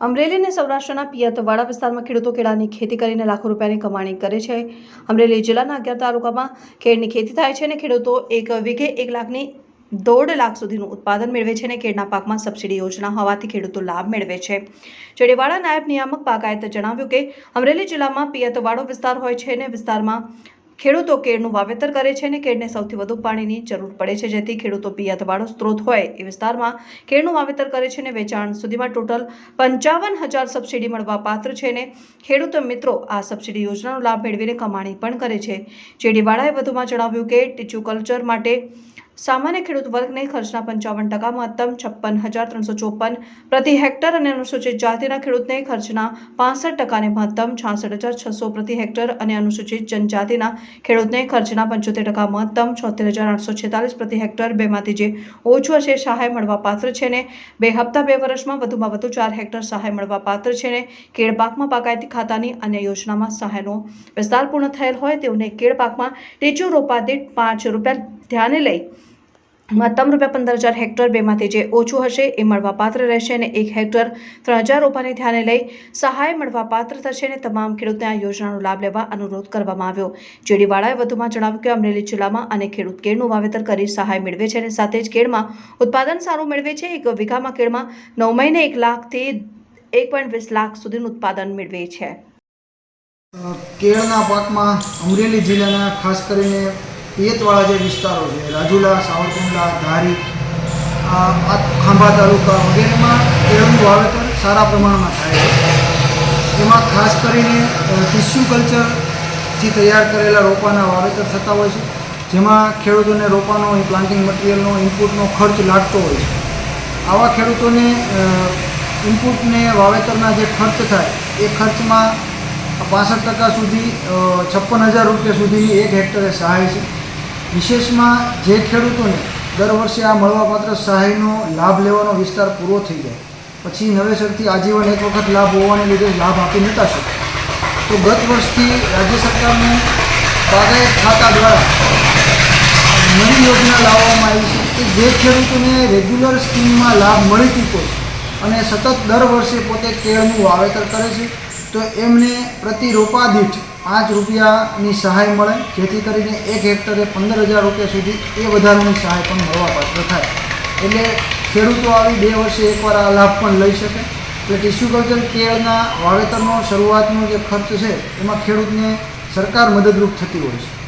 અમરેલી અને સૌરાષ્ટ્રના પિયતવાડા વિસ્તારમાં ખેડૂતો કેળાની ખેતી કરીને લાખો રૂપિયાની કમાણી કરે છે. અમરેલી જિલ્લાના અગિયાર તાલુકામાં કેળની ખેતી થાય છે અને ખેડૂતો એક વીઘે એક લાખની દોઢ લાખ સુધીનું ઉત્પાદન મેળવે છે અને કેળના પાકમાં સબસિડી યોજના હોવાથી ખેડૂતો લાભ મેળવે છે. ચેડીવાડા નાયબ નિયામક બાગાયતે જણાવ્યું કે અમરેલી જિલ્લામાં પિયતવાડો વિસ્તાર હોય છે અને વિસ્તારમાં ખેડૂતો કેળનું વાવેતર કરે છે અને કેળને સૌથી વધુ પાણીની જરૂર પડે છે. જેથી ખેડૂતો પિયતવાળો સ્ત્રોત હોય એ વિસ્તારમાં કેળનું વાવેતર કરે છે અને વેચાણ સુધીમાં ટોટલ પંચાવન હજાર સબસિડી મળવા પાત્ર છે અને ખેડૂતો મિત્રો આ સબસિડી યોજનાનો લાભ મેળવીને કમાણી પણ કરે છે. ચેડીવાળાએ વધુમાં જણાવ્યું કે ટીચુ કલ્ચર માટે સામાન્ય ખેડૂત વર્ગને ખર્ચના પંચાવન ટકા મહત્તમ છપ્પન હજાર ત્રણસો ચોપન પ્રતિ હેક્ટર અને અનુસૂચિત જાતિના ખેડૂતને ખર્ચના પાસઠ ટકાને મહત્તમ છાસઠ હજાર છસો પ્રતિ હેક્ટર અને અનુસૂચિત જનજાતિના ખેડૂતને ખર્ચના પંચોતેર ટકા મહત્તમ છોતેર હજાર આઠસો છેતાલીસ પ્રતિ હેક્ટર બેમાંથી જે ઓછું હશે સહાય મળવા પાત્ર છે ને બે હપ્તા બે વર્ષમાં વધુમાં વધુ ચાર હેક્ટર સહાય મળવા પાત્ર છે ને કેળ પાકમાં બાગાયતી ખાતાની અન્ય યોજનામાં સહાયનો વિસ્તાર પૂર્ણ થયેલ હોય તેઓને કેળ પાકમાં ટીચું રોપા દીઠ પાંચ રૂપિયા ધ્યાને લઈ મહત્તમ રૂપિયા પંદર હજાર હેક્ટર બેમાંથી જે ઓછું હશે એ મળવા પાત્ર રહેશે અને એક હેક્ટર ત્રણ હજાર રૂપિયાને ધ્યાને લઈ સહાય મળવા પાત્ર થશે અને તમામ ખેડૂતને આ યોજનાનો લાભ લેવા અનુરોધ કરવામાં આવ્યો. જેડીવાળાએ વધુમાં જણાવ્યું કે અમરેલી જિલ્લામાં અને ખેડૂત કેળનું વાવેતર કરી સહાય મેળવે છે અને સાથે જ કેળમાં ઉત્પાદન સારું મેળવે છે. એક વીઘામાં કેળમાં નવ મહિને એક લાખથી એક પોઈન્ટ વીસ લાખ સુધીનું ઉત્પાદન મેળવે છે. કેળના પાકમાં અમરેલી જિલ્લાના ખાસ કરીને પિયતવાળા જે વિસ્તારો છે, રાજુલા, સાવરકુંડલા, ધારી, આ ખાંભા તાલુકા વગેરેમાં કેળનું વાવેતર સારા પ્રમાણમાં થાય છે. એમાં ખાસ કરીને ટિશ્યુ કલ્ચરથી તૈયાર કરેલા રોપાના વાવેતર થતા હોય છે, જેમાં ખેડૂતોને રોપાનો પ્લાન્ટિંગ મટીરિયલનો ઇનપુટનો ખર્ચ લાગતો હોય છે. આવા ખેડૂતોને ઇનપુટને વાવેતરના જે ખર્ચ થાય, એ ખર્ચમાં પાસઠ ટકા સુધી છપ્પન હજાર રૂપિયા સુધીની એક હેક્ટરે સહાય છે. વિશેષમાં જે ખેડૂતોને દર વર્ષે આ મળવાપાત્ર સહાયનો લાભ લેવાનો વિસ્તાર પૂરો થઈ જાય, પછી નવેસરથી આજીવન એક વખત લાભ હોવાને લીધે લાભ આપી નહોતા શકે તો ગત વર્ષથી રાજ્ય સરકારને બાગાયત ખાતા દ્વારા નવી યોજના લાવવામાં આવી છે કે જે ખેડૂતોને રેગ્યુલર સ્કીમમાં લાભ મળી ચૂક્યો છે અને સતત દર વર્ષે પોતે કેળનું વાવેતર કરે છે. તો એમને પ્રતિ રોપાદીઠ પાંચ રૂપિયાની સહાય મળે. જેથી કરીને એક હેક્ટરે પંદર હજાર રૂપિયા સુધી એ વધારાની સહાય પણ મળવાપાત્ર થાય. એટલે ખેડૂતો આવી બે વર્ષે એકવાર આ લાભ પણ લઈ શકે. એટલે ટીસ્યુ કલ્ચર કેળના વાવેતરનો શરૂઆતનો જે ખર્ચ છે, એમાં ખેડૂતને સરકાર મદદરૂપ થતી હોય છે.